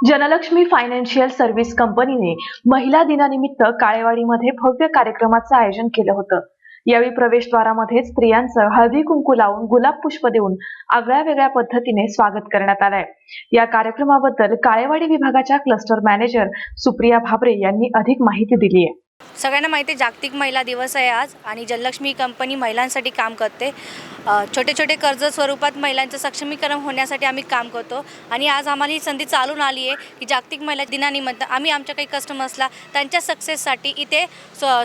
Janlakshmi financial service कंपनीने महिला दिनानिमित्त काळेवाडीमध्ये भव्य कार्यक्रमाचं आयोजन केलं होतं. यावेळी प्रवेशद्वारामध्ये स्त्रियांचं हळदी कुंकू लावून गुलाब पुष्प देऊन आगळ्या वेगळ्या पद्धतीने स्वागत करण्यात आलंय. या कार्यक्रमाबद्दल काळेवाडी विभागाच्या क्लस्टर मॅनेजर सुप्रिया भाबरे यांनी अधिक माहिती दिली आहे सगळ्यांना माहिती आहे जागतिक महिला दिवस आहे आज आणि जललक्ष्मी कंपनी महिलांसाठी काम करते. छोटे छोटे कर्ज स्वरूपात महिलांचं सक्षमीकरण होण्यासाठी आम्ही काम करतो. आणि आज आम्हाला ही संधी चालून आली आहे की जागतिक महिला दिनानिमित्त आम्ही आमच्या काही कस्टमर्सला त्यांच्या सक्सेससाठी इथे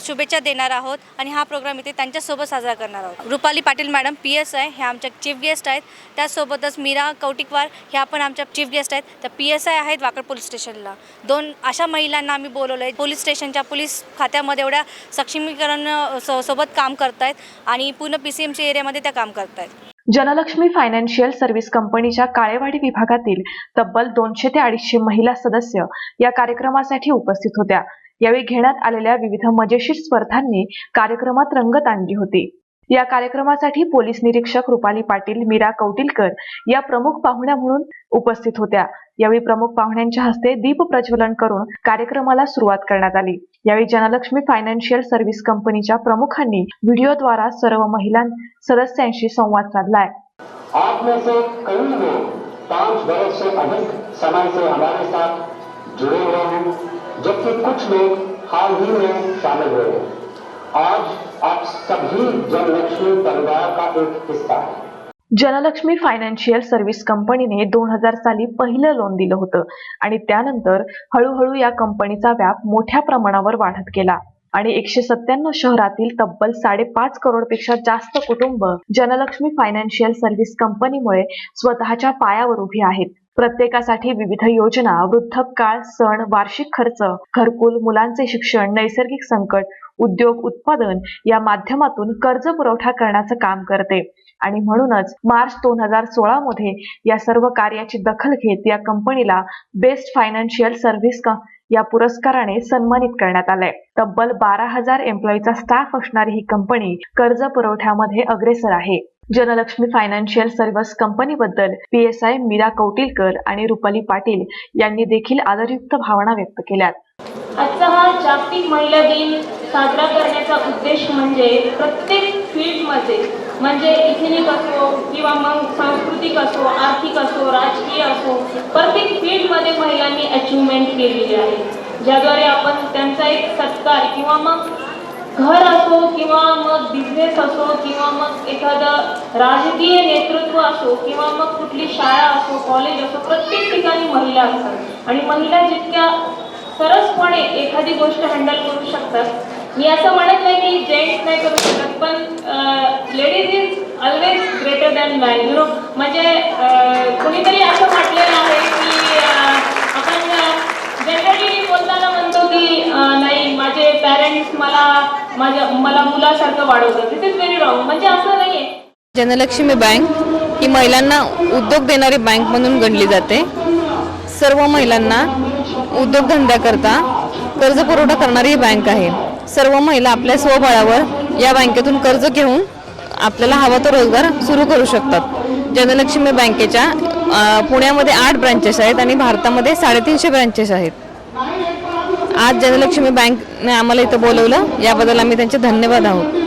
शुभेच्छा देणार आहोत. आणि हा प्रोग्राम इथे त्यांच्यासोबत साजरा करणार आहोत. Rupali Patil madam P S I ह्या आमच्या चीफ गेस्ट आहेत. त्याचसोबतच मीरा कौटिकवार ह्या पण आमच्या चीफ गेस्ट आहेत. त्या पी एस आय आहेत वाकड पोलीस स्टेशनला. दोन अशा महिलांना आम्ही बोलवलं आहे पोलीस स्टेशनच्या पोलीस खात्यामध्ये एवढ्या सक्षमीकरण सो सोबत काम करतायत आणि पूर्ण पी सी एम एरियामध्ये त्या काम करतायत. जनलक्ष्मी फायनान्शियल सर्व्हिस कंपनीच्या काळेवाडी विभागातील तब्बल दोनशे ते अडीचशे महिला सदस्य या कार्यक्रमासाठी उपस्थित होत्या. यावेळी घेण्यात आलेल्या विविध मजेशीर स्पर्धांनी कार्यक्रमात रंगत आणली होती. या कार्यक्रमासाठी पोलीस निरीक्षक रुपाली पाटील मीरा कौटिलकर या प्रमुख पाहुण्या म्हणून उपस्थित होत्या. यावेळी प्रमुख पाहुण्यांच्या हस्ते दीप प्रज्वलन करून कार्यक्रमाला सुरुवात करण्यात आली. यावेळी जनलक्ष्मी फायनान्शियल सर्व्हिस कंपनीच्या प्रमुखांनी व्हिडिओद्वारा सर्व महिला सदस्यांशी संवाद साधलाय. आप में से कई लोग पाँच बरस से अधिक समय से हमारे साथ जुड़े हुए हैं जबकि कुछ लोग हाल ही में शामिल हुए हैं। आज आप सभी जनलक्ष्मी परिवार का एक हिस्सा है। जनलक्ष्मी फायनान्शियल सर्व्हिस कंपनीने दोन हजार साली पहिलं लोन दिलं होतं. आणि त्यानंतर हळूहळू या कंपनीचा व्याप मोठ्या प्रमाणावर वाढत गेला. आणि एकशे सत्त्याण्णव शहरातील तब्बल साडेपाच करोडपेक्षा जास्त कुटुंब जनलक्ष्मी फायनान्शियल सर्व्हिस कंपनीमुळे स्वतःच्या पायावर उभी आहेत. प्रत्येकासाठी विविध योजना वृद्धकाळ सण वार्षिक खर्च घरकुल मुलांचे शिक्षण नैसर्गिक संकट उद्योग उत्पादन या माध्यमातून कर्ज पुरवठा करण्याचं काम करते. आणि म्हणूनच मार्च दोन हजार सोळा मध्ये या सर्व कार्याची दखल घेत या कंपनीला बेस्ट फायनान्शियल सर्व्हिस या पुरस्काराने सन्मानित करण्यात आलंय. तब्बल बारा हजार एम्प्लॉईचा स्टाफ असणारी ही कंपनी कर्ज पुरवठ्यामध्ये अग्रेसर आहे. जनलक्ष्मी फायनान्शियल सर्व्हिस कंपनीबद्दल P S I Meera Kautilkar आणि रुपाली पाटील यांनी देखील आदरयुक्त भावना व्यक्त केल्या आजचा हा जागतिक महिला दिन साजरा करण्याचा उद्देश म्हणजे प्रत्येक फील्डमध्ये म्हणजे इथेनिक असो किंवा मग सांस्कृतिक असो आर्थिक असो राजकीय असो प्रत्येक फील्डमध्ये महिलांनी अचिव्हमेंट केलेली आहे. ज्याद्वारे आपण त्यांचा एक सत्कार किंवा मग घर असो किंवा मग बिझनेस असो किंवा मग एखादं राजकीय नेतृत्व असो किंवा मग कुठली शाळा असो कॉलेज असो प्रत्येक ठिकाणी महिला असतात. आणि महिला जितक्या सरसपणे एखादी गोष्ट हँडल करू शकतात मी असं म्हणत नाही की जेंट्स नाही करू शकत पण ladies is always greater than man you know म्हणजे कुणीतरी असं म्हटलेलं आहे की आपण जनरली बोलताना म्हणतो की नाही माझे पॅरेंट्स मला माझ्या मला मुलासारखं वाढवतात. इज व्हेरी रॉंग म्हणजे असं नाही आहे जनलक्ष्मी बँक ही महिलांना उद्योग देणारी बँक म्हणून गणली जाते. सर्व महिलांना उद्योगधंद्याकरता कर्ज पुरवठा करणारी ही बँक आहे. सर्व महिला आपल्या स्वबळावर या बँकेतून कर्ज घेऊन आपल्याला हवा तो रोजगार सुरू करू शकतात. जनलक्ष्मी बँकेच्या पुण्यामध्ये आठ ब्रांचेस आहेत आणि भारतामध्ये साडेतीनशे ब्रांचेस आहेत. आज जनलक्ष्मी बँकने आम्हाला इथं बोलवलं. याबद्दल आम्ही त्यांचे धन्यवाद आहोत.